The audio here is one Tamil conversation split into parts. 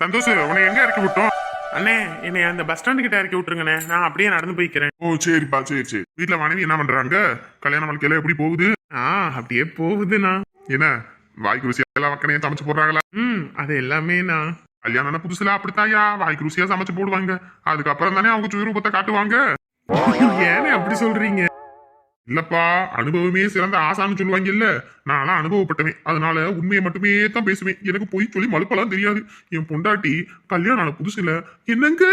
சந்தோஷ் உன்னை எங்க இறக்கி விட்டோம்? அண்ணே என்னை அந்த பஸ் ஸ்டாண்டு கிட்ட இறக்கி விட்டுருங்கண்ணே. நான் அப்படியே நடந்து போய்க்கிறேன். ஓ சரிப்பா சரி சரி. வீட்டுல மனைவி என்ன பண்றாங்க? கல்யாண வாழ்க்கையில எப்படி போகுது? ஆ அப்படியே போகுதுண்ணா. என்ன வாய்க்கு ருசியா எல்லா வக்கனையும் சமைச்சு போடுறாங்களா? ம் அது எல்லாமே நான் கல்யாணம் புதுசுல அப்படித்தாயா வாய்க்கு ருசியா சமைச்சு போடுவாங்க. அதுக்கப்புறம் தானே அவங்க சுயரூபத்தை காட்டுவாங்க. ஏனே அப்படி சொல்றீங்க? இல்லப்பா அனுபவமே சிறந்த ஆசான்னு சொல்லுவாங்க இல்ல நான்லாம் அனுபவப்பட்டவன். அதனால உண்மையை மட்டுமே தான் பேசுவேன். எனக்கு போய் சொல்லி மலுப்பெல்லாம் தெரியாது. என் பொண்டாட்டி கல்யாணம் ஆன புதுசுல என்னங்க?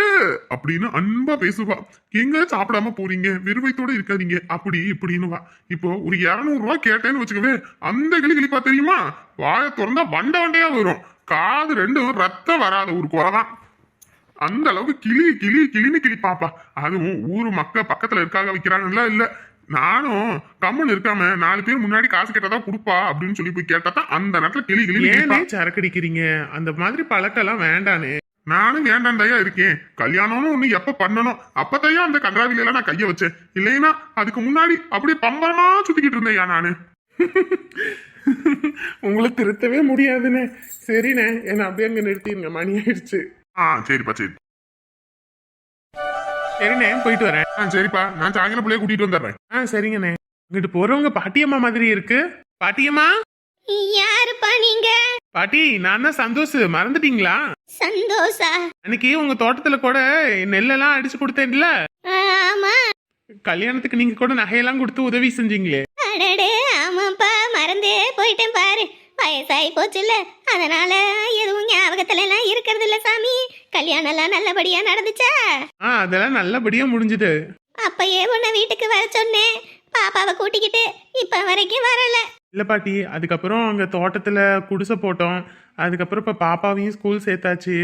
அப்படின்னு அன்பா பேசுவா. எங்க சாப்பிடாம போறீங்க? வெறுவைத்தோட இருக்காதீங்க. அப்படி இப்படின்னு வா. இப்போ ஒரு இருநூறு ரூபா கேட்டேன்னு வச்சுக்கவே அந்த கிளி கிளிப்பா தெரியுமா? வாயை திறந்தா வண்ட வண்டையா வரும். காது ரெண்டும் ரத்தம் வராத ஒரு குறைதான். அந்த அளவுக்கு கிளி கிளி கிளின்னு கிளிப்பாப்பா. அதுவும் ஊரு மக்கள் பக்கத்துல இருக்காக வைக்கிறாங்கல்ல இல்ல? நானும் கம்முன்னு இருக்காம நாலு பேர் முன்னாடி காசு கேட்டதா கொடுப்பா அப்படின்னு சொல்லி போய் கேட்டா தான் அந்த நேரத்துல கிளி கிளி ஏனே சரக்கு அடிக்கிறீங்க அந்த மாதிரி பழக்கம்லாம் வேண்டானே. நானும் வேண்டாம் தையா இருக்கேன். கல்யாணம்னு ஒண்ணு எப்ப பண்ணணும்? அப்பதையா அந்த கன்றாவில நான் கைய வச்சேன். இல்லைன்னா அதுக்கு முன்னாடி அப்படியே பம்பரமா சுத்திக்கிட்டு இருந்தேயா நானு? உங்களை திருத்தவே முடியாதுண்ணே சரிண்ணே என்ன அப்படியே அங்க நிறுத்திடுங்க. மணி ஆயிடுச்சு. ஆ சரிப்பா சரி. சரிண்ணே போயிட்டு வரேன். ஆ சரிப்பா. நான் சாயங்காலம் பிள்ளைய கூட்டிட்டு வந்துடுறேன். ஆ சரிங்கண்ணே. இங்கிட்டு போறவங்க பாட்டியம்மா மாதிரி இருக்கு. பாட்டியம்மா? யாருப்பா நீங்க? பாட்டி நான் தான் சந்தோஷ். மறந்துட்டீங்களா? சந்தோஷா? அன்னைக்கு உங்க தோட்டத்துல கூட நெல்லெல்லாம் அடிச்சு கொடுத்தேன்ல? ஆமா. கல்யாணத்துக்கு நீங்க கூட நகையெல்லாம் கொடுத்து உதவி செஞ்சீங்களே. அடடே ஆமாப்பா. மறந்தே போயிட்டேன் பாரு. வயசாகி போச்சுல்ல. அதனால எதுவும் ஞாபகத்துல எல்லாம் இருக்கிறது இல்ல சாமி. கல்யாணம் எல்லாம் நல்லபடியா நடந்துச்சா? ஆ அதெல்லாம் நல்லபடியா முடிஞ்சுது. அப்பயே உன்னை வீட்டுக்கு வர சொன்னேன். பாப்பாவை கூட்டிக்கிட்டு இப்ப வரைக்கும் வரல. இல்ல பாட்டி அதுக்கப்புறம் அங்க தோட்டத்துல குடிசை போட்டோம். அதுக்கப்புறம் இப்ப பாப்பாவையும் ஸ்கூல் சேர்த்தாச்சு.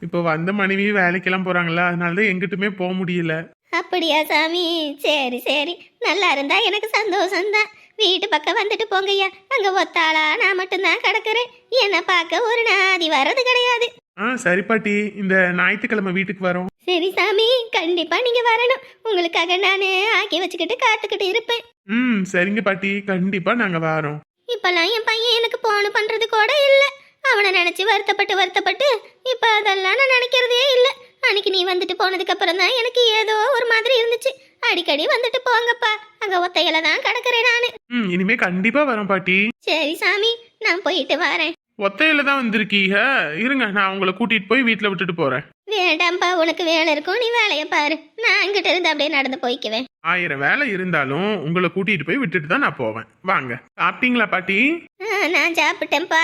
இப்போ வந்த மனைவி வேலைக்கெல்லாம் போறாங்கல்ல அதனால தான் எங்கிட்டுமே போக முடியல. அப்படியா சாமி? சரி சரி. நல்லா இருந்தா எனக்கு சந்தோஷம்தான். வீட்டு பக்கம் வந்துட்டு போங்கய்யா. அங்க ஒத்தாளா நான் மட்டும்தான் கிடக்குறேன். என்னை பார்க்க ஒரு நாதி வர்றது கிடையாது. ஆ சரி பாட்டி. இந்த ஞாயிற்றுக்கிழமை வீட்டுக்கு வரோம். சரி சாமி கண்டிப்பா நீங்க வரணும். உங்களுக்காக நானு ஆக்கி வச்சுக்கிட்டு காத்துக்கிட்டு இருப்பேன். ம் சரிங்க பாட்டி. கண்டிப்பா நாங்க வரோம். இப்பெல்லாம் என் பையன் எனக்கு போன் பண்றது கூட இல்ல. அவனை நினைச்சு வருத்தப்பட்டு வருத்தப்பட்டு இப்ப அதெல்லாம் நான் நினைக்கிறதே இல்ல. அன்னைக்கு நீ வந்துட்டு போனதுக்கு அப்புறம் தான் எனக்கு ஏதோ ஒரு மாதிரி இருந்துச்சு. அடிக்கடி வந்துட்டு போங்கப்பா. அங்க ஒத்தையில தான் கிடக்குறேன் நானு. ம் இனிமே கண்டிப்பா வரோம் பாட்டி. சரி சாமி நான் போயிட்டு வரேன். ஒத்தையில தான் வந்திருக்கீங்க. இருங்க நான் உங்களை கூட்டிட்டு போய் வீட்டில் விட்டுட்டு போறேன். வேண்டாம்ப்பா உனக்கு வேலை இருக்கும். நீ வேலையை பாரு. நான் அங்கிட்ட இருந்து அப்படியே நடந்து போய்க்குவேன். ஆயிரம் வேலை இருந்தாலும் உங்களை கூட்டிட்டு போய் விட்டுட்டு தான் நான் போவேன். வாங்க. சாப்பிட்டீங்களா பாட்டி? ஆ, நான் சாப்பிட்டேன்ப்பா.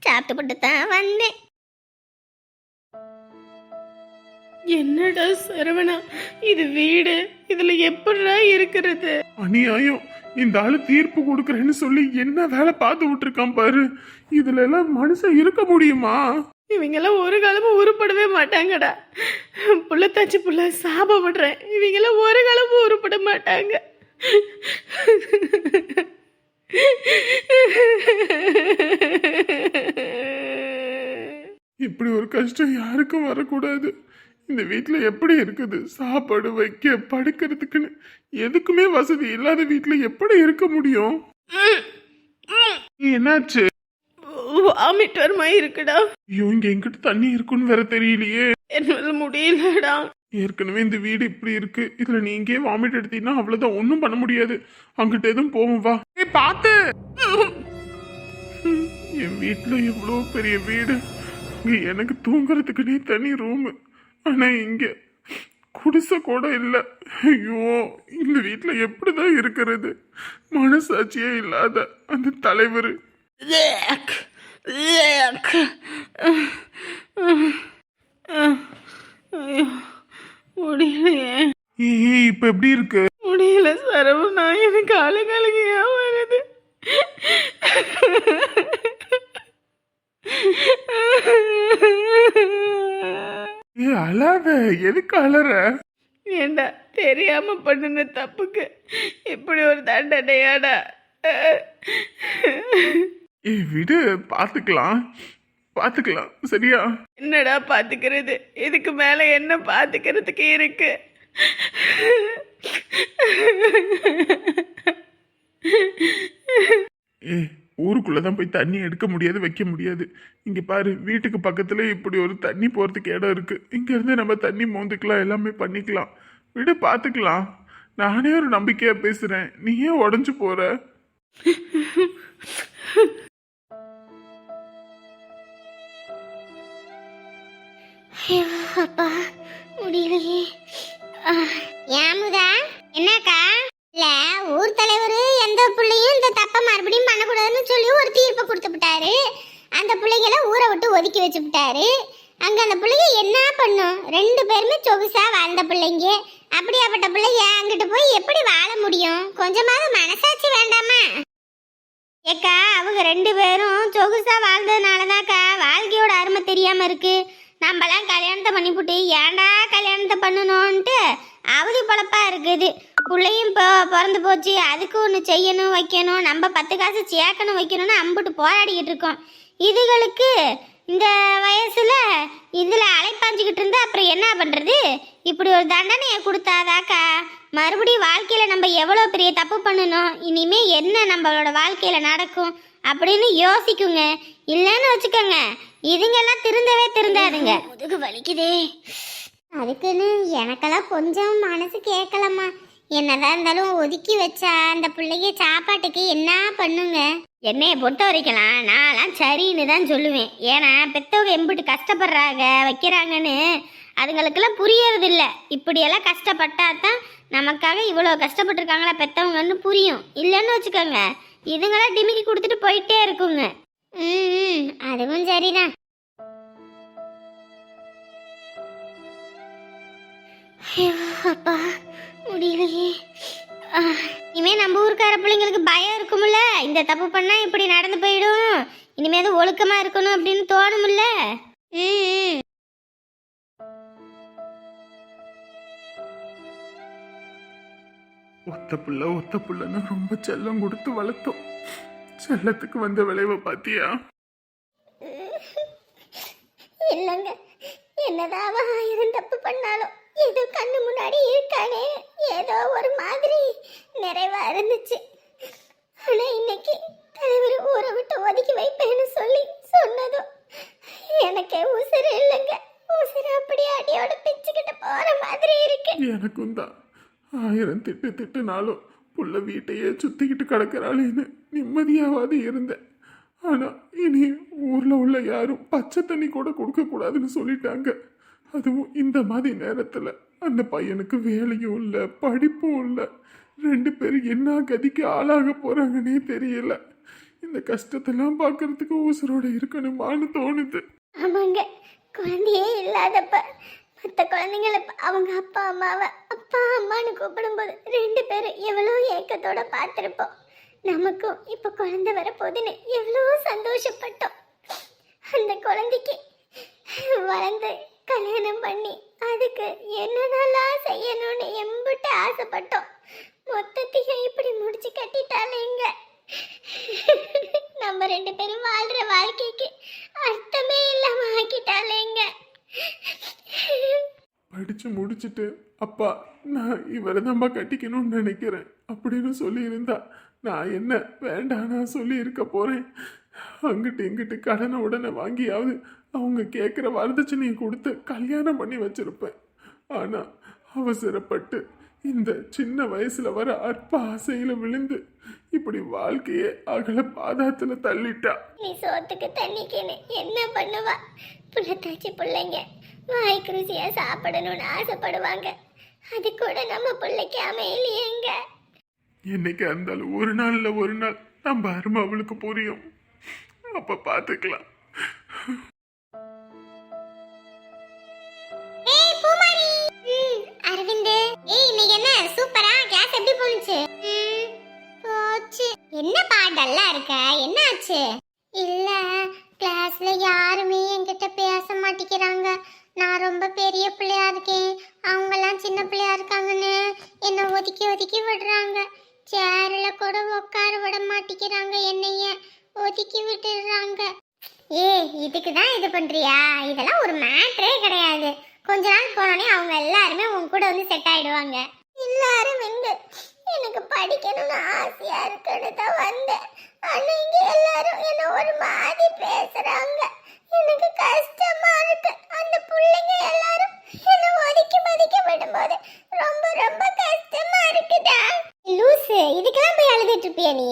சாப்பிட்டு தான் வந்தேன். என்னடா சரவணா? இது வீடு. இதுல எப்படிடா இருக்கிறது? அநியாயம் இந்த ஆளு தீர்ப்பு கொடுக்குறேன்னு சொல்லி என்ன வேலை பார்த்து விட்டுருக்கான் பாரு. இதுல எல்லாம் மனுஷன் இருக்க முடியுமா? இவங்கெல்லாம் ஒரு காலமும் உருப்படவே மாட்டாங்கடா. புள்ளத்தாச்சி புள்ள சாபப்படுறேன். இவங்கெல்லாம் ஒரு காலமும் உருப்பட மாட்டாங்க. இப்படி ஒரு கஷ்டம் யாருக்கும் வரக்கூடாது. இந்த வீட்டில் எப்படி இருக்குது? சாப்பாடு வைக்க படுக்கிறதுக்குன்னு எதுக்குமே வசதி இல்லாத வீட்டில் எப்படி இருக்க முடியும்? என்னாச்சு? வாமிட் வர மாதிரி இருக்குடா. ஐயோ இங்க எங்கிட்ட தண்ணி இருக்குன்னு வேற தெரியலையே. என்னால முடியலடா. ஏற்கனவே இந்த வீடு இப்படி இருக்கு. இதுல நீ இங்கே வாமிட் எடுத்தீங்கன்னா அவ்வளவுதான் ஒன்றும் பண்ண முடியாது. அங்கிட்ட எதுவும் போவோம் வா. ஏய் பார்த்து என் வீட்டுல எவ்வளோ பெரிய வீடு. இங்க எனக்கு தூங்குறதுக்குனே தனி ரூம் ஆனா இங்க குடிசை கூட இல்லை. ஐயோ இந்த வீட்டுல எப்படிதான் இருக்கிறது? மனசாட்சியே இல்லாத அந்த தலைவர். முடியலையே. ஏய் இப்ப எப்படி இருக்கு? முடியல சரவணா எனக்கு அழுகழுகையா வருது? ஏ அழாத எதுக்கு அலற ஏண்டா தெரியாம பண்ணின தப்புக்கு இப்படி ஒரு தண்டனையாடா? ஏ விடு பாத்துக்கலாம். பாத்துக்கலாம் சரியா? என்னடா பாத்துக்கிறது? இதுக்கு மேல என்ன பாத்துக்கிறதுக்கு இருக்கு ஏ ஊருக்குள்ள தான் போய் தண்ணி எடுக்க முடியாது வைக்க முடியாது. இங்கே பாரு வீட்டுக்கு பக்கத்தில் இப்படி ஒரு தண்ணி போகிறதுக்கு இடம் இருக்குது இங்கேருந்து நம்ம தண்ணி மோந்துக்கலாம் எல்லாமே பண்ணிக்கலாம். விடு பார்த்துக்கலாம் நானே ஒரு நம்பிக்கையாக பேசுகிறேன் நீ ஏன் உடஞ்சு போகிற அப்பா முடியலையே. ஏமுதா என்னக்கா? இல்ல ஊர் தலைவர் எந்த பிள்ளையும் இந்த தப்ப மறுபடியும் பண்ணக்கூடாதுன்னு சொல்லி ஒரு தீர்ப்பு கொடுத்து விட்டாரு அந்த பிள்ளைங்கள ஊரை விட்டு ஒதுக்கி வச்சு விட்டாரு அங்க அந்த பிள்ளைங்க என்ன பண்ணும்? ரெண்டு பேருமே சொகுசா வாழ்ந்த பிள்ளைங்க. அப்படியாப்பட்ட பிள்ளைங்க அங்கிட்டு போய் எப்படி வாழ முடியும்? கொஞ்சமாவது மனசாட்சி வேண்டாமா? ஏக்கா அவங்க ரெண்டு பேரும் சொகுசா வாழ்ந்ததுனாலதான்க்கா வாழ்க்கையோட அருமை தெரியாம இருக்கு. நம்மலாம் கல்யாணத்தை பண்ணிவிட்டு ஏன்டா கல்யாணத்தை பண்ணணும்ன்ட்டு அவதி பொழப்பா இருக்குது. பிள்ளையும் இப்போ பிறந்து போச்சு. அதுக்கு ஒன்று செய்யணும் வைக்கணும். நம்ம பத்து காசு சேர்க்கணும் வைக்கணும்னு அம்பிட்டு போராடிக்கிட்டு இருக்கோம். இதுகளுக்கு இந்த வயசுல இதில் அலைப்பாஞ்சிக்கிட்டு இருந்தா அப்புறம் என்ன பண்ணுறது இப்படி ஒரு தண்டனையை கொடுத்தாதாக்கா? மறுபடியும் வாழ்க்கையில் நம்ம எவ்வளோ பெரிய தப்பு பண்ணணும்? இனிமே என்ன நம்மளோட வாழ்க்கையில் நடக்கும்? அப்படின்னு யோசிக்குங்க. இல்லைன்னு வச்சுக்கோங்க. இதுங்கெல்லாம் திருந்தவே திருந்தாதுங்க. முதுகு வலிக்குதே. அதுக்குன்னு எனக்கெல்லாம் கொஞ்சம் மனசு கேட்கலம்மா என்னதான் இருந்தாலும் ஒதுக்கி வச்சா அந்த பிள்ளைங்க சாப்பாட்டுக்கு என்ன பண்ணுங்க? என்னைய பொறுத்த வரைக்கலாம் நான்லாம் சரின்னு தான் சொல்லுவேன். ஏன்னா பெத்தவங்க எம்பிட்டு கஷ்டப்படுறாங்க வைக்கிறாங்கன்னு அதுங்களுக்கெல்லாம் புரியறது இல்ல இப்படியெல்லாம் கஷ்டப்பட்டா தான் நமக்காக இவ்வளோ கஷ்டப்பட்டிருக்காங்களா பெத்தவங்கன்னு புரியும். இல்லைன்னு வச்சுக்கோங்க இதுங்களாம் டிமிக்கி கொடுத்துட்டு போயிட்டே இருக்குங்க. ம் ம், அதுவும் சரிதான். அப்பா முடியலையே. இனிமே நம்ம ஊருக்கார பிள்ளைங்களுக்கு பயம் இருக்கும்ல இந்த தப்பு பண்ணா இப்படி நடந்து போயிடும். இனிமே அது ஒழுக்கமா இருக்கணும் அப்படின்னு தோணும்ல. ஒத்த புள்ள ஒத்த புள்ளன்னு ரொம்ப செல்லம் கொடுத்து வளர்த்தோம். செல்லத்துக்கு வந்த விளைவை பாத்தியா? இல்லைங்க என்னதான் ஆயிரம் தப்பு பண்ணாலும் ஏதோ கண்ணு முன்னாடி இருக்கானே ஏதோ ஒரு மாதிரி நிறைவா இருந்துச்சு. ஆனா இன்னைக்கு தலைவர் ஊரை விட்டு ஒதுக்கி வைப்பேன்னு சொல்லி சொன்னதும் எனக்கு உசுறு இல்லைங்க. உசுறு அப்படியே அடியோட பிச்சுக்கிட்டு போற மாதிரி இருக்கு. எனக்கும் தான். ஆயிரம் திட்டு திட்டுனாலும் புள்ள வீட்டையே சுத்திக்கிட்டு கிடக்கிறாளேன்னு நிம்மதியாவது இருந்தேன். ஆனா இனி ஊர்ல உள்ள யாரும் பச்சை தண்ணி கூட கொடுக்க கூடாதுன்னு சொல்லிட்டாங்க. அதுவும் இந்த மாதிரி நேரத்தில் அந்த பையனுக்கு வேலையும் இல்லை படிப்பும் இல்லை. ரெண்டு பேரும் என்ன கதிக்கு ஆளாக போகிறாங்கன்னே தெரியல. இந்த கஷ்டத்தெல்லாம் பார்க்கறதுக்கு ஊசரோடு இருக்கணுமான்னு தோணுது. ஆமாங்க குழந்தையே இல்லாதப்ப மற்ற குழந்தைங்கள அவங்க அப்பா அம்மாவை அப்பா அம்மான்னு கூப்பிடும்போது ரெண்டு பேரும் எவ்வளோ ஏக்கத்தோட பார்த்துருப்போம். நமக்கும் இப்போ குழந்தை வரப்போகுதுன்னு எவ்வளோ சந்தோஷப்பட்டோம். அந்த குழந்தைக்கு வளர்ந்து கல்யாணம் பண்ணி அதுக்கு என்னென்னலாம் செய்யணும்னு எம்பிட்டு ஆசைப்பட்டோம். மொத்தத்தையும் இப்படி முடிச்சு கட்டிட்டாலேங்க நம்ம ரெண்டு பேரும் வாழ்ற வாழ்க்கைக்கு அர்த்தமே இல்லாம ஆக்கிட்டாலேங்க படிச்சு முடிச்சுட்டு அப்பா நான் இவரை தான்ப்பா கட்டிக்கணும்னு நினைக்கிறேன் அப்படின்னு சொல்லியிருந்தா நான் என்ன வேண்டாம் நான் சொல்லியிருக்க போகிறேன் போறேன். அங்கிட்டு இங்கிட்டு கடனை உடனே வாங்கியாவது அவங்க கேட்குற வரதட்சணையை கொடுத்து கல்யாணம் பண்ணி வச்சிருப்பேன். ஆனா அவசரப்பட்டு இந்த சின்ன வயசுல வர அற்ப ஆசையில விழுந்து இப்படி வாழ்க்கையே அகல பாதாத்துல தள்ளிட்டா. நீ சோத்துக்கு தண்ணிக்குன்னு என்ன பண்ணுவா? புள்ளத்தாச்சி பிள்ளைங்க. வாய்க்கு ருசியா சாப்பிடணும்னு ஆசைப்படுவாங்க. அது கூட நம்ம பிள்ளைக்கு அமையலையேங்க. என்னைக்கா இருந்தாலும் ஒரு நாள்ல ஒரு நாள் நம்ம அருமை அவளுக்கு புரியும். அப்ப பாத்துக்கலாம். அரவிந்த். ஏய் இன்னைக்கு என்ன? சூப்பரா? கிளாஸ் எப்படி போனுச்சு போச்சு. என்னப்பா டல்லா இருக்க? என்னாச்சு இல்ல கிளாஸ்ல யாருமே என்கிட்ட பேச மாட்டேங்கிறாங்க. நான் ரொம்ப பெரிய பிள்ளையா இருக்கேன். அவங்கெல்லாம் சின்ன பிள்ளையா இருக்காங்கன்னு என்னை ஒதுக்கி ஒதுக்கி விடுறாங்க. சேர்ல கூட உட்கார விட மாட்டேங்கிறாங்க என்னைய. ஒதுக்கி விட்டுடுறாங்க. ஏ இதுக்கு தான் இது பண்றியா? இதெல்லாம் ஒரு மேட்ரே கிடையாது. கொஞ்ச நாள் போனோடனே அவங்க எல்லாருமே உன் கூட வந்து செட் ஆயிடுவாங்க. எல்லாரும் வந்து எனக்கு படிக்கணும்னு ஆசையா இருக்குன்னு தான் வந்தேன். ஆனா இங்க எல்லாரும் என்ன ஒரு மாதிரி பேசுறாங்க. எனக்கு கஷ்டமா இருக்கு. அந்த பிள்ளைங்க எல்லாரும் என்ன ஒதுக்கி மதிக்க விடும்போது ரொம்ப ரொம்ப கஷ்டமா இருக்குடா. லூசு இதுக்கெல்லாம் போய் அழுதுட்டு இருப்பியா நீ?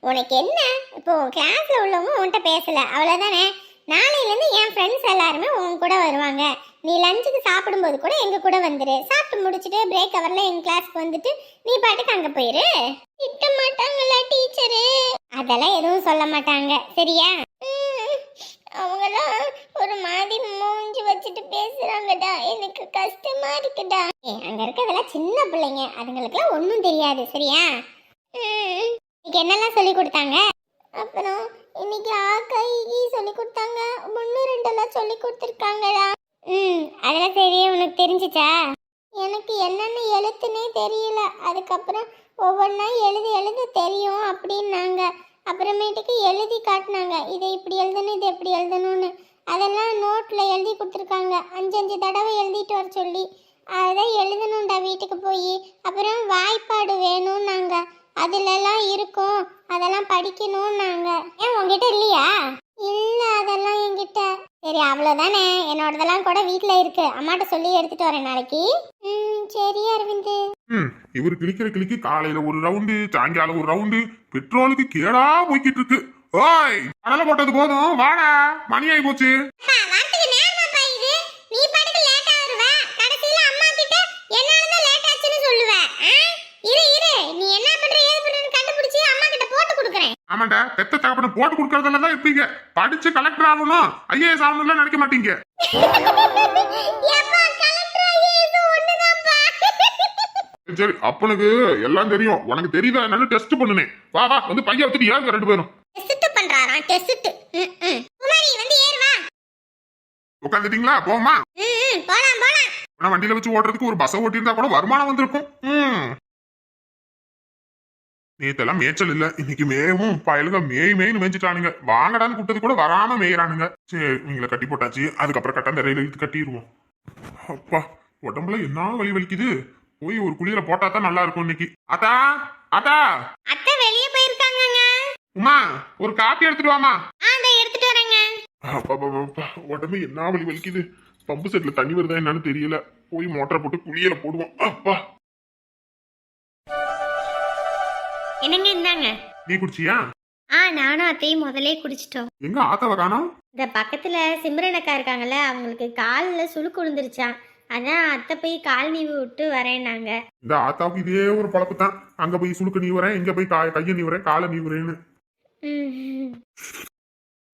உனக்கு என்ன? இப்போ கிளாஸ்ல உள்ளவங்க உன்கிட்ட பேசல. அவ்வளவுதானே? நாளையிலேருந்து என் ஃப்ரெண்ட்ஸ் எல்லாருமே உன் கூட வருவாங்க. நீ லஞ்சுக்கு சாப்பிடும்போது கூட எங்க கூட வந்துரு. சாப்பிட்டு முடிச்சுட்டு பிரேக் ஹவர்ல எங்க கிளாஸ்க்கு வந்துட்டு நீ பாட்டுக்கு அங்க போயிரு. திட்ட மாட்டாங்களா டீச்சரு அதெல்லாம் எதுவும் சொல்ல மாட்டாங்க. சரியா? அவங்களாம் ஒரு மாதிரி மூஞ்சி வச்சுட்டு பேசுறாங்கடா. எனக்கு கஷ்டமா இருக்குடா. ஏய், அங்க இருக்கிறதெல்லாம் சின்ன பிள்ளைங்க. அதுங்களுக்குலாம் ஒன்றும் தெரியாது. சரியா? இன்னைக்கு என்னெல்லாம் சொல்லி கொடுத்தாங்க? அப்புறம் இன்னைக்கு ஆக்கா ஈகி சொல்லி கொடுத்தாங்க. ஒன்று ரெண்டெல்லாம் சொல்லி கொடுத்துருக்காங்கடா. ம் அதெல்லாம் சரி உனக்கு தெரிஞ்சிச்சா? எனக்கு என்னென்ன எழுத்துனே தெரியல. அதுக்கப்புறம் ஒவ்வொன்றா எழுதி எழுத தெரியும் அப்படின்னாங்க. அப்புறமேட்டுக்கு எழுதி காட்டினாங்க. இதை இப்படி எழுதணும் இதை எப்படி எழுதணும்னு. அதெல்லாம் நோட்டில் எழுதி கொடுத்துருக்காங்க. அஞ்சஞ்சு தடவை எழுதிட்டு வர சொல்லி. அதை எழுதணும்டா வீட்டுக்கு போய். அப்புறம் வாய்ப்பாடு வேணும்னாங்க. அதுலலாம் இருக்கும். அதெல்லாம் படிக்கணும்னாங்க. ஏன் உங்ககிட்ட இல்லையா? இல்லை அதெல்லாம் என்கிட்ட. சரி அவ்வளோதானே என்னோடதெல்லாம் கூட வீட்டில் இருக்கு. அம்மாட்ட சொல்லி எடுத்துட்டு வரேன் நாளைக்கு. ம் சரி அரவிந்த். ம் இவர் கிளிக்கிற கிளிக்கு காலையில ஒரு ரவுண்டு சாயங்காலம் ஒரு ரவுண்டு பெட்ரோலுக்கு கேடா போய்கிட்டு இருக்கு. ஓய் கடலை போட்டது போதும். வாடா மணி ஆகி போச்சு வரத்துக்கு நேரமாப்பா இது நீ பாட்டுக்கு லேட்டா வருவ கடைசியில அம்மா கிட்ட என்னால தான் லேட் ஆச்சுன்னு சொல்லுவ ஆ? இரு இரு நீ என்ன பண்ற ஏது பண்றன்னு கண்டுபிடிச்சு அம்மா கிட்ட போட்டு கொடுக்குறேன் ஆமாண்டா பெத்த தகப்பன போட்டு கொடுக்கறதுல தான் இருப்பீங்க படிச்சு கலெக்டர் ஆகணும். ஐஏஎஸ் ஆகணும்லாம் நினைக்க மாட்டீங்க. சரி, அப்பனுக்கு எல்லாம் தெரியும். உனக்கு தெரியுதா என்னன்னு டெஸ்ட் பண்ணுனேன் வா வா வந்து பையன் வச்சுட்டு ஏன் ரெண்டு பேரும். டெஸ்ட் பண்றாராம் டெஸ்ட் குமாரி வந்து ஏறு வா. உட்காந்துட்டீங்களா போமா போலாம் போலாம். ஆனா வண்டியில வச்சு ஓட்டுறதுக்கு ஒரு பஸ்ஸை ஓட்டியிருந்தா கூட வருமானம் வந்திருக்கும். நேத்தெல்லாம் மேய்ச்சல் இல்ல. இன்னைக்கு மேவும் பயலுக மேய் மேய்னு மேய்ச்சிட்டானுங்க வாங்கடான்னு கூட்டது கூட வராம மேயிறானுங்க. சரி இவங்களை கட்டி போட்டாச்சு. அதுக்கப்புறம் கட்டாந்த ரயில் இழுத்து கட்டிடுவோம் அப்பா உடம்புல என்ன வலி வலிக்குது? போய் ஒரு குளியல போட்டா தான் நல்லா இருக்கும் இன்னைக்கு. அத்தா அத்தா. அத்தை வெளியே போயிருக்காங்கங்க. உமா ஒரு காப்பி எடுத்துட்டு வாமா. அதை எடுத்துட்டு வரேங்க. உடம்பு என்ன வலி வலிக்குது? பம்பு செட்ல தண்ணி வருதா என்னன்னு தெரியல. போய் மோட்டரை போட்டு குளியல போடுவோம். அப்பா. என்னங்க இந்தாங்க? நீ குடிச்சியா? ஆ நானும் அத்தையும் முதலே குடிச்சிட்டோம். எங்க ஆத்தாவ காணோம்? இந்த பக்கத்துல சிம்ரன் அக்கா இருக்காங்கல்ல அவங்களுக்கு காலில் சுளுக்கு விழுந்துருச்சான் அதான் அத்தை போய் கால் நீவி விட்டு வரேன்னாங்க. இந்த ஆத்தாவுக்கு இதே ஒரு பழப்பு தான் அங்க போய் சுளுக்கு நீ வரேன் இங்க போய் கா- கைய நீ வரேன் காலை நீ வரேன்னு ம்.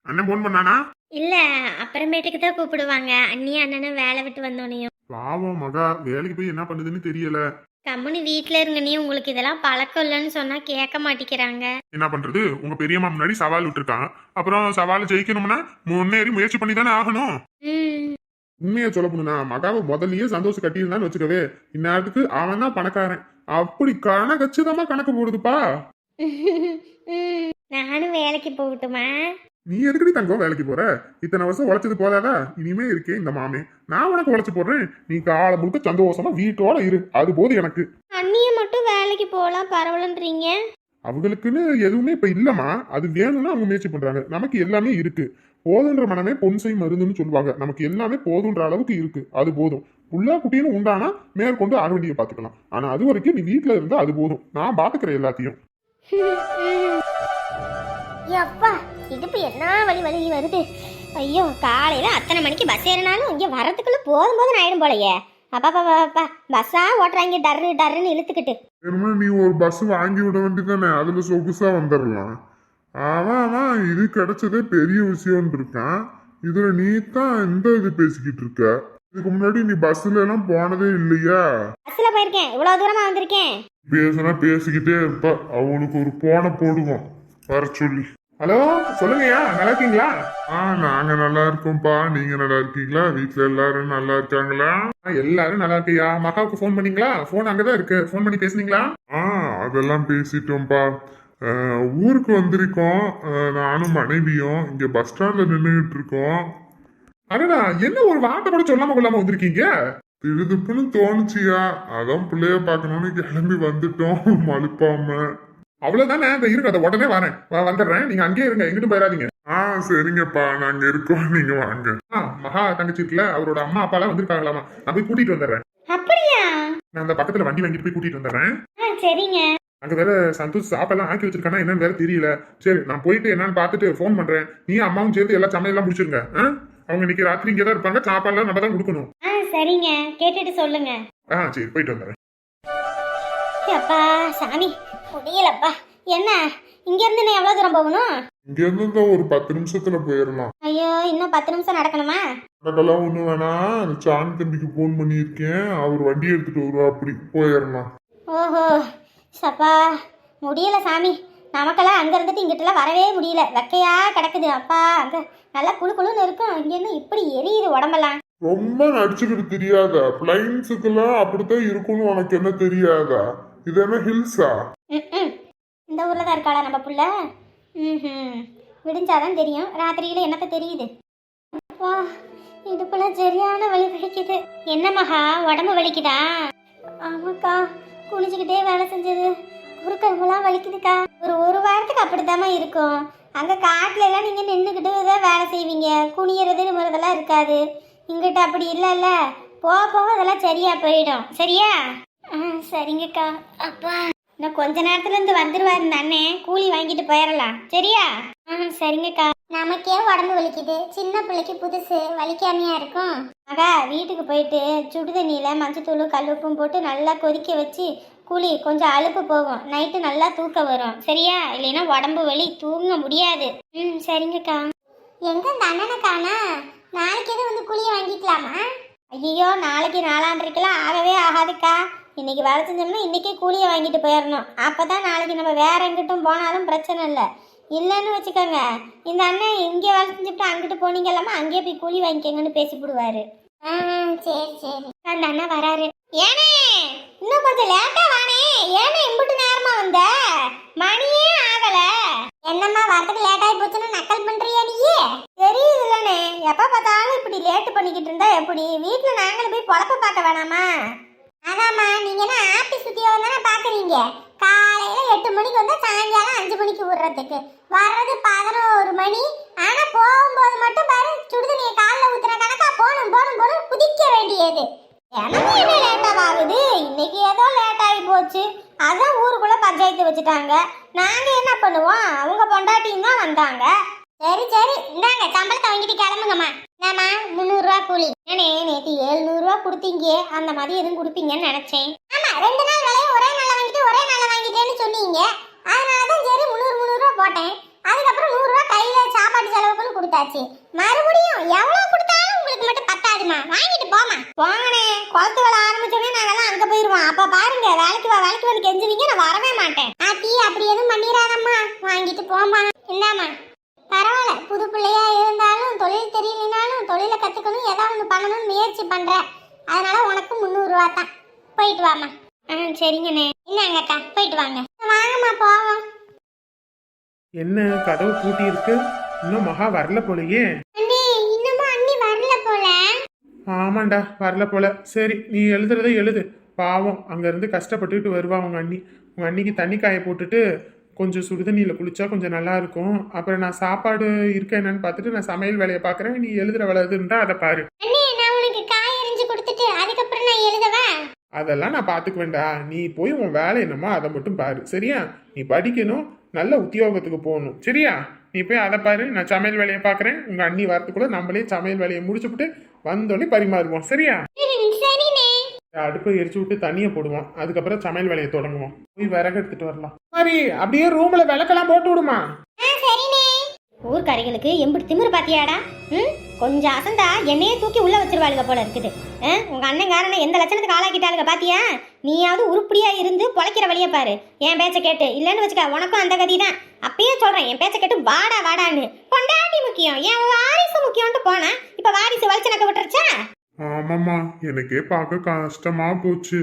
அண்ணன் போன் பண்ணானா? இல்ல அப்புறமேட்டுக்கு தான் கூப்பிடுவாங்க. அண்ணி அண்ணனும் வேலை விட்டு வந்தோனையும். பாவம் மகா வேலைக்கு போய் என்ன பண்ணுதுன்னு தெரியல. கம்முனு வீட்டில் இருங்க நீ உங்களுக்கு இதெல்லாம் பழக்கம் இல்லைன்னு சொன்னா கேட்க மாட்டேங்கிறாங்க. என்ன பண்றது? உங்க பெரியம்மா முன்னாடி சவால் விட்டுருக்கான் அப்புறம் சவால் ஜெயிக்கணும்னா முன்னேறி முயற்சி பண்ணி தானே ஆகணும். ம். உண்மையை சொல்ல போனா மகாவை முதல்லயே சந்தோஷம் கட்டியிருந்தான்னு வச்சுக்கவே இந்நேரத்துக்கு அவன் தான் பணக்காரன். அப்படி கணக்கச்சிதமா கணக்கு போடுதுப்பா. நானும் வேலைக்கு போகட்டுமா? நீ எதுக்கடி தங்கம் வேலைக்கு போற? இத்தனை வருஷம் உழைச்சது போதாதா? இனிமே இருக்கே இந்த மாமே. நான் உனக்கு உழைச்சு போடுறேன். நீ காலை முழுக்க சந்தோஷமா வீட்டோட இரு. அது போது எனக்கு. அண்ணியை மட்டும் வேலைக்கு போகலாம் பரவலன்றீங்க அவங்களுக்குன்னு எதுவுமே இப்ப இல்லம்மா. அது வேணும்னு அவங்க முயற்சி பண்றாங்க. நமக்கு எல்லாமே இருக்கு. போதுன்ற மனமே பொன்சை மருந்துன்னு சொல்லுவாங்க. நமக்கு எல்லாமே போதுன்ற அளவுக்கு இருக்கு. அது போதும். புள்ளா குட்டின்னு உண்டானா மேற்கொண்டு ஆக வேண்டிய பாத்துக்கலாம் ஆனா அது வரைக்கும் நீ வீட்டுல இருந்தா அது போதும். நான் பாத்துக்கிறேன் எல்லாத்தையும். இடுப்பு என்ன வலி வலி வருது? ஐயோ காலையில அத்தனை மணிக்கு பஸ் ஏறினாலும் இங்க வரதுக்குள்ள போதும் போதும் ஆயிடும் போலயே. அப்பா அப்பா அப்பா பஸ்ஸா ஓட்டுறாங்க டர்ரு டர்ருன்னு இழுத்துக்கிட்டு. வேணுமா நீ ஒரு பஸ் வாங்கி விட வேண்டியதானே அதுல சொகுசா வந்துடலாம் அவன் அவன் இது கிடைச்சதே பெரிய விஷயம்னு இருக்கான். இதுல நீ தான் இந்த இது பேசிக்கிட்டு இருக்க. இதுக்கு முன்னாடி நீ பஸ்ல எல்லாம் போனதே இல்லையா? பஸ்ல போயிருக்கேன். இவ்வளவு தூரமா வந்திருக்கேன். பேசுனா பேசிக்கிட்டே இருப்ப. அவனுக்கு ஒரு போனை போடுவோம். வர சொல்லி. ஹலோ சொல்லுங்கய்யா நல்லா இருக்கீங்களா ஆ நாங்க நல்லா இருக்கோம்ப்பா நீங்க நல்லா இருக்கீங்களா வீட்ல எல்லாரும் நல்லா இருக்காங்களா எல்லாரும் நல்லா இருக்கியா மகாவுக்கு ஃபோன் பண்ணீங்களா? ஃபோன் அங்கதான் இருக்கு. ஃபோன் பண்ணி பேசுனீங்களா? ஆ அதெல்லாம் பேசிட்டோம்ப்பா. ஊருக்கு வந்திருக்கோம். நானும் மனைவியும் இங்க பஸ் ஸ்டாண்ட்ல நின்றுகிட்டு இருக்கோம் அடடா என்ன ஒரு வார்த்தை கூட சொல்லாம கொள்ளாம வந்திருக்கீங்க? திடுதுப்புன்னு தோணுச்சியா அதான் பிள்ளைய பார்க்கணும்னு கிளம்பி வந்துட்டோம். மலுப்பாம அவ்வளவுதானே? இந்த இருக்கு அதை உடனே வரேன். வந்துடுறேன். நீங்க அங்கேயே இருங்க. எங்கிட்டும் போயிடாதீங்க. ஆ சரிங்கப்பா. நாங்க இருக்கோம். நீங்க வாங்க. ஆ, மகா தங்கச்சி இருக்குல்ல அவரோட அம்மா அப்பா எல்லாம் வந்திருக்காங்களாமா? நான் போய் கூட்டிட்டு வந்துடுறேன். அப்படியா? நான் அந்த பக்கத்துல வண்டி வாங்கிட்டு போய் கூட்டிட்டு வந்துடுறேன். ஆ சரிங்க. அங்க வேற சந்தோஷ் சாப்பாடுலாம் ஆக்கி வச்சிருக்கானா? என்னன்னு வேற தெரியல. சரி நான் போயிட்டு என்னன்னு பார்த்துட்டு ஃபோன் பண்றேன். நீ அம்மாவும் சேர்த்து எல்லா சமையல்லாம் முடிச்சிருங்க? அவங்க இன்னைக்கு ராத்திரி இங்கே தான் இருப்பாங்க. சாப்பாடுலாம் நம்ம தான் கொடுக்கணும். ஆ சரிங்க. கேட்டுட்டு சொல்லுங்க. ஆ சரி போயிட்டு வந்துடுறேன். அப்பா சாமி. முடியலப்பா என்ன? இங்க இருந்து நான் எவ்வளவு தூரம் போகணும்? இங்க இருந்து இந்த ஒரு பத்து நிமிஷத்துல போயிடலாம் ஐயோ இன்னும் பத்து நிமிஷம் நடக்கணுமா? அதெல்லாம் ஒண்ணு வேணாம். சாமி தம்பிக்கு போன் பண்ணியிருக்கேன். அவர் வண்டி எடுத்துட்டு வருவா அப்படி போயிடலாம் ஓஹோ சப்பா. முடியல சாமி. நமக்கெல்லாம் அங்க இருந்துட்டு இங்கிட்டலாம் வரவே முடியல. வெக்கையா கிடக்குது. அப்பா அங்க நல்லா குளு குளுன்னு இருக்கும். இங்க என்ன இப்படி எரியுது உடம்பெல்லாம். ரொம்ப நடிச்சுக்கிட்டு தெரியாத. பிளைன்ஸுக்கெல்லாம் அப்படித்தான் இருக்கும்னு உனக்கு என்ன தெரியாதா? இது என்ன ஹில்ஸா இந்த ஊர்ல தான் இருக்காளா நம்ம புள்ள? ம் விடிஞ்சாதான் தெரியும். ராத்திரியில என்னத்த தெரியுது? அப்பா இடுப்புல சரியான வலி வலிக்குது. என்ன மகா உடம்பு வலிக்குதா? ஆமாக்கா குனிஞ்சுக்கிட்டே வேலை செஞ்சது. குறுக்கெல்லாம் வலிக்குதுக்கா. ஒரு ஒரு வாரத்துக்கு அப்படித்தாம்மா இருக்கும். அங்க காட்டுல எல்லாம் நீங்க நின்றுக்கிட்டு தான் வேலை செய்வீங்க. குனியறது நிமிறதெல்லாம் இருக்காது. இங்கிட்ட அப்படி இல்லைல்ல. போக போக அதெல்லாம் சரியா போயிடும். சரியா? ஆ சரிங்கக்கா. அப்பா இன்னும் கொஞ்ச நேரத்துல இருந்து வந்துருவாரு அண்ணே அண்ணன் கூலி வாங்கிட்டு போயிடலாம் சரியா? ஆ சரிங்கக்கா. நமக்கே உடம்பு வலிக்குது. சின்ன பிள்ளைக்கு புதுசு வலிக்காமையா இருக்கும். மகா வீட்டுக்கு போயிட்டு சுடு தண்ணியில மஞ்சத்தூள் கல்லுப்பும் போட்டு நல்லா கொதிக்க வச்சு குழி கொஞ்சம் அலுப்பு போகும். நைட்டு நல்லா தூக்கம் வரும். சரியா? இல்லைன்னா உடம்பு வலி தூங்க முடியாது. ம் சரிங்கக்கா. எங்க இந்த அண்ணனை காணா நாளைக்கு எதுவும் வந்து குழியை வாங்கிக்கலாமா? ஐயோ நாளைக்கு நாலாண்டரைக்கெல்லாம் ஆகவே ஆகாதுக்கா. இன்னைக்கு வேலை செஞ்சோம்னா இன்னைக்கே கூலியை வாங்கிட்டு போயிடணும். அப்பதான் நாளைக்கு நம்ம வேற எங்கிட்டும் போனாலும் பிரச்சனை இல்லை. இல்லைன்னு வச்சுக்கோங்க. இந்த அண்ணன் இங்கே வேலை செஞ்சுட்டு அங்கிட்டு போனீங்கல்லாமா அங்கேயே போய் கூலி வாங்கிக்கங்கன்னு பேசிவிடுவாரு சரி சரி. அந்த அண்ணன் வராரு. ஏனே இன்னும் கொஞ்சம் லேட்டா வானே. ஏனே இம்புட்டு நேரமா வந்த? மணியே ஆகல. என்னம்மா வரதுக்கு லேட் ஆகி போச்சுன்னு நக்கல் பண்றியா நீயே? தெரியுதுல்லண்ணே எப்ப பார்த்தாலும் இப்படி லேட் பண்ணிக்கிட்டு இருந்தா எப்படி? வீட்டுல நாங்களும் போய் பொழப்ப பார்க்க வேணாமா? அதாம்மா நீங்க என்ன ஆபீஸ் உத்தியோகம் தானே பாக்குறீங்க. காலையில எட்டு மணிக்கு வந்தா சாயங்காலம் அஞ்சு மணிக்கு விடுறதுக்கு. வர்றது பதினோரு மணி. ஆனா போகும்போது மட்டும் பாரு சுடுதண்ணியை காலில் ஊத்துற கணக்கா போகணும் போகணும் போகணும் குதிக்க வேண்டியது. எனக்கு என்ன லேட்டாக ஆகுது இன்னைக்கு ஏதோ லேட் ஆகி போச்சு. அதான் ஊருக்குள்ள பஞ்சாயத்து வச்சுட்டாங்க. நாங்க என்ன பண்ணுவோம்? அவங்க பொண்டாட்டியும் தான் வந்தாங்க. சரி சரி. இந்தாங்க சம்பளத்தை வாங்கிட்டு கிளம்புங்கம்மா. என்னம்மா முந்நூறுரூவா கூலி. ஏனே நேற்று எழுநூறுவா கொடுத்தீங்க. அந்த மாதிரி எதுவும் கொடுப்பீங்கன்னு நினச்சேன். ஆமாம் ரெண்டு நாள் வேலையை ஒரே நாளில் வாங்கிட்டு ஒரே நாளில் வாங்கிட்டேன்னு சொன்னீங்க. அதனால தான் சரி முந்நூறு முந்நூறுரூவா போட்டேன். அதுக்கப்புறம் நூறுரூவா கையில் சாப்பாட்டு செலவுக்குன்னு கொடுத்தாச்சு. மறுபடியும் எவ்வளோ கொடுத்தாலும் உங்களுக்கு மட்டும் பத்தாதுமா வாங்கிட்டு போமா போங்கண்ணே குளத்து வேலை ஆரம்பிச்சோடனே நாங்கெல்லாம் அங்கே போயிடுவோம் அப்போ பாருங்க வேலைக்கு வா வேலைக்கு வந்து கெஞ்சுவீங்க நான் வரவே மாட்டேன். ஆத்தி அப்படி எதுவும் பண்ணிடாதம்மா. வாங்கிட்டு போமா இந்தாம்மா. பரவாயில்ல. புது பிள்ளையா இருந்தாலும் தொழில் தெரியலனாலும் தொழிலை கற்றுக்கணும் ஏதாவது ஒன்று பண்ணணும்னு முயற்சி பண்ணுறேன் அதனால உனக்கு முந்நூறுரூவா தான் போயிட்டு வாம்மா. ஆ சரிங்கண்ணே. என்னங்கக்கா போயிட்டு வாங்க. வாங்கம்மா போவோம். என்ன கதவு பூட்டி இருக்கு இன்னும் மகா வரல போலயே. அண்ணே இன்னமும் அண்ணி வரல போல? ஆமாண்டா வரல போல. சரி நீ எழுதுறத எழுது. பாவம் அங்கேருந்து கஷ்டப்பட்டுட்டு வருவா உங்க அண்ணி. உங்க அண்ணிக்கு தண்ணி காய போட்டுட்டு கொஞ்சம் சுடுதண்ணியில் குளிச்சா கொஞ்சம் நல்லா இருக்கும் அப்புறம் நான் சாப்பாடு இருக்க என்னன்னு பார்த்துட்டு நான் சமையல் வேலையை பார்க்குறேன். நீ எழுதுற வேலை எது இருந்தா அதை பாரு அதெல்லாம் நான் பார்த்துக்குவேன்டா. நீ போய் உன் வேலை என்னமோ அதை மட்டும் பாரு. சரியா? நீ படிக்கணும். நல்ல உத்தியோகத்துக்கு போகணும். சரியா? நீ போய் அதை பாரு. நான் சமையல் வேலையை பார்க்குறேன். உங்கள் அண்ணி வரத்துக்குள்ள நம்மளே சமையல் வேலையை முடிச்சுப்புட்டு வந்தோடனே பரிமாறுவோம். சரியா? அடுப்பை எரிச்சு விட்டு தண்ணியை போடுவோம். அதுக்கப்புறம் சமையல் வேலையை தொடங்குவோம். போய் விறகு எடுத்துட்டு வரலாம். சரி அப்படியே ரூம்ல விளக்கெல்லாம் போட்டு விடுமா? ஆ ஊர்க்காரிகளுக்கு எம்பிட்டு திமிரு பாத்தியாடா? ம்? கொஞ்சம் அசந்தா என்னையே தூக்கி உள்ள வச்சிருவாளுங்க போல இருக்குது. உங்க உங்க அண்ணங்காரனை எந்த லட்சணத்துக்கு ஆளாக்கிட்டாளுங்க பாத்தியா? நீயாவது உருப்படியா இருந்து பொழைக்கிற வழிய பாரு. என் பேச்ச கேட்டு. இல்லைன்னு வச்சுக்க உனக்கும் அந்த கதி தான் அப்பயே சொல்றேன் என் பேச்ச கேட்டு வாடா வாடான்னு. பொண்டாட்டி முக்கியம். என் வாரிசு முக்கியம்ட்டு போனேன் இப்ப வாரிசு வலிச்சு நக்க விட்டுருச்சா? ஆமாம்மா எனக்கே பார்க்க கஷ்டமா போச்சு.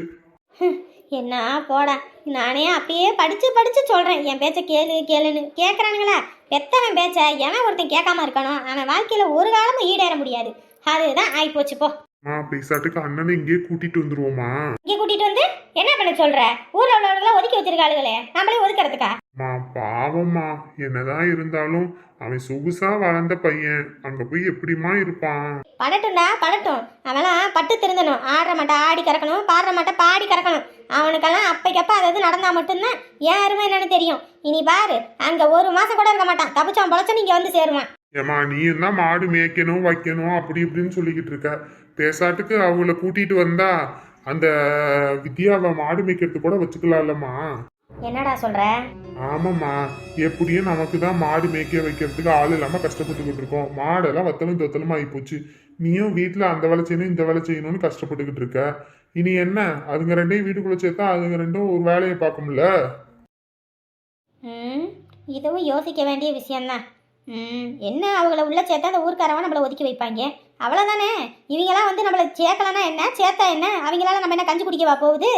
என்ன போடா. நானே அப்பயே படிச்சு படிச்சு சொல்றேன். என் பேச்ச கேளு கேளுன்னு. கேட்கறானுங்களா பெத்தவன் பேச்ச எவன் ஒருத்தன் கேட்காம இருக்கணும் அவன் வாழ்க்கையில ஒரு காலமும் ஈடேற முடியாது. அதுதான் ஆயிப்போச்சு போ. மா பேசாட்டுக்கு அண்ணனை இங்கேயே கூட்டிட்டு வந்துருவோமா இங்கே கூட்டிட்டு வந்து என்ன பண்ண சொல்ற? ஊர்ல உள்ளவங்களை ஒதுக்கி வச்சிருக்காளுகளே நம்மளே ஒதுக்கிறதுக்கா? மா பாவம்மா. என்னதான் இருந்தாலும் அவன் சொகுசா வளர்ந்த பையன். அங்க போய் எப்படிமா இருப்பான்? படட்டும்டா படட்டும். அவெல்லாம் பட்டு திருந்தணும். ஆடுற மாட்டை ஆடி கறக்கணும் பாடுற மாட்டை பாடி கறக்கணும். அவனுக்கெல்லாம் அப்பைக்கப்ப அதாவது நடந்தா மட்டும்தான். ஏன் அருமை என்னன்னு தெரியும். இனி பாரு அங்க ஒரு மாசம் கூட இருக்க மாட்டான். தப்பிச்சவன் பொழைச்சு நீங்க வந்து சேருவான். ஏமா நீ தான் மாடு மேய்க்கணும் வைக்கணும் அப்படி இப்படின்னு சொல்லிக்கிட்டு இருக்க. பேசாட்டுக்கு அவங்கள கூட்டிட்டு வந்தா அந்த வித்யாவை மாடு மேய்க்கிறது கூட வச்சுக்கலாம்லம்மா. என்னடா சொல்ற? ஆமாம்மா. எப்படியும் நமக்கு தான் மாடு மேய்க்க வைக்கிறதுக்கு ஆள் இல்லாமல் கஷ்டப்பட்டுக்கிட்டு இருக்கோம் மாடெல்லாம் வத்தலும் தொத்தலும் ஆகி போச்சு நீயும் வீட்டில் அந்த வேலை செய்யணும் இந்த வேலை செய்யணும்னு கஷ்டப்பட்டுக்கிட்டு இருக்க இனி என்ன? அதுங்க ரெண்டையும் வீட்டுக்குள்ள சேர்த்தா அதுங்க ரெண்டும் ஒரு வேலையை பார்க்கும்ல? ம் இதுவும் யோசிக்க வேண்டிய விஷயம்தான் என்ன அவங்கள உள்ள சேர்த்தா அந்த ஊர்க்காரவன் நம்மளை ஒதுக்கி வைப்பாங்க? அவ்வளோதானே இவங்கெல்லாம் வந்து நம்மளை சேர்க்கலன்னா என்ன? சேர்த்தா என்ன? அவங்களால நம்ம என்ன கஞ்சி குடிக்கவா போகுது?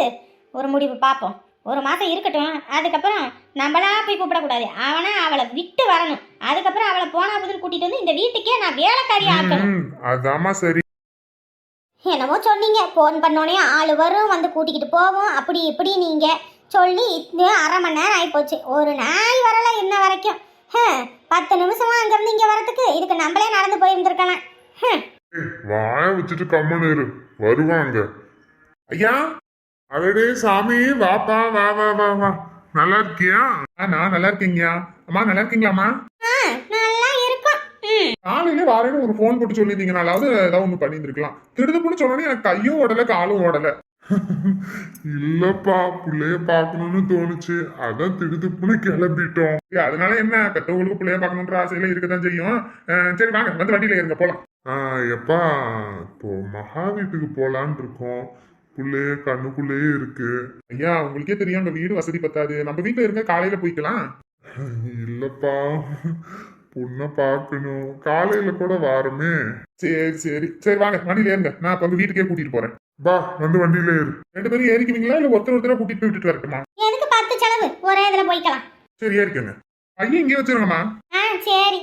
ஒரு முடிவு பார்ப்போம் ஒரு மாதம் இருக்கட்டும் அதுக்கப்புறம் நம்மளா போய் கூப்பிடக்கூடாது. அவனா அவளை விட்டு வரணும். அதுக்கப்புறம் அவளை போனா புதுன்னு கூட்டிட்டு வந்து இந்த வீட்டுக்கே நான் வேலைக்காரி ஆக்கணும். ம், அதாம்மா சரி. என்னமோ சொன்னீங்க. ஃபோன் பண்ணோடனே ஆள் வரும் வந்து கூட்டிக்கிட்டு போவோம். அப்படி இப்படி நீங்க சொல்லி அரை மணி நேரம் ஆயிப்போச்சு. ஒரு நாய் வரல இன்ன வரைக்கும். பத்து நிமிஷமா அங்கிருந்து இங்க வரதுக்கு இதுக்கு நம்மளே நடந்து போயிருந்திருக்கலாம். வாய வச்சுட்டு கம்மன் இரு. வருவாங்க. ஐயா அடடே சாமி வாப்பா வா வா வா வா. நல்லா இருக்கியா? நான் நல்லா இருக்கீங்கயா அம்மா நல்லா இருக்கீங்களாம்மா. காலையில வாரேன்னு ஒரு ஃபோன் போட்டு சொல்லியிருந்தீங்கனாலாவது ஏதாவது ஒன்று பண்ணியிருந்துருக்கலாம். திருடுப்புன்னு சொன்னோன்னே எனக்கு கையும் ஓடல காலும் ஓடல. இல்லப்பா புள்ளைய பார்க்கணும்னு தோணுச்சு. அதான் திடுதுப்புன்னு கிளம்பிட்டோம். அதனால என்ன? பெத்தவங்களுக்கு பிள்ளைய பார்க்கணுன்ற ஆசையில இருக்கதான் செய்யும். சரி வாங்க வந்து வண்டியில இருங்க போலாம். எப்பா இப்போ மகா வீட்டுக்கு போலான்னு இருக்கோம் புள்ளைய கண்ணுக்குள்ளேயே இருக்கு. ஐயா உங்களுக்கே தெரியும் அங்க வீடு வசதி பத்தாது. நம்ம வீட்டுல இருங்க காலையில போய்க்கலாம். இல்லப்பா பொண்ணை பார்க்கணும். காலையில கூட வாரமே. சரி சரி. சரி வாங்க வண்டியில இருங்க நான் அப்ப உங்க வீட்டுக்கே கூட்டிட்டு போறேன். பா வந்து வண்டியில ஏறு. ரெண்டு பேரும் ஏறிக்குவீங்களா இல்ல ஒருத்தர் ஒருத்தரா கூட்டிட்டு போய் விட்டுட்டு வரட்டுமா? எதுக்கு பத்து செலவு. ஒரே இதுல போய்க்கலாம். சரி ஏறிக்கோங்க. பையன் இங்கே வச்சிருங்கம்மா சரி.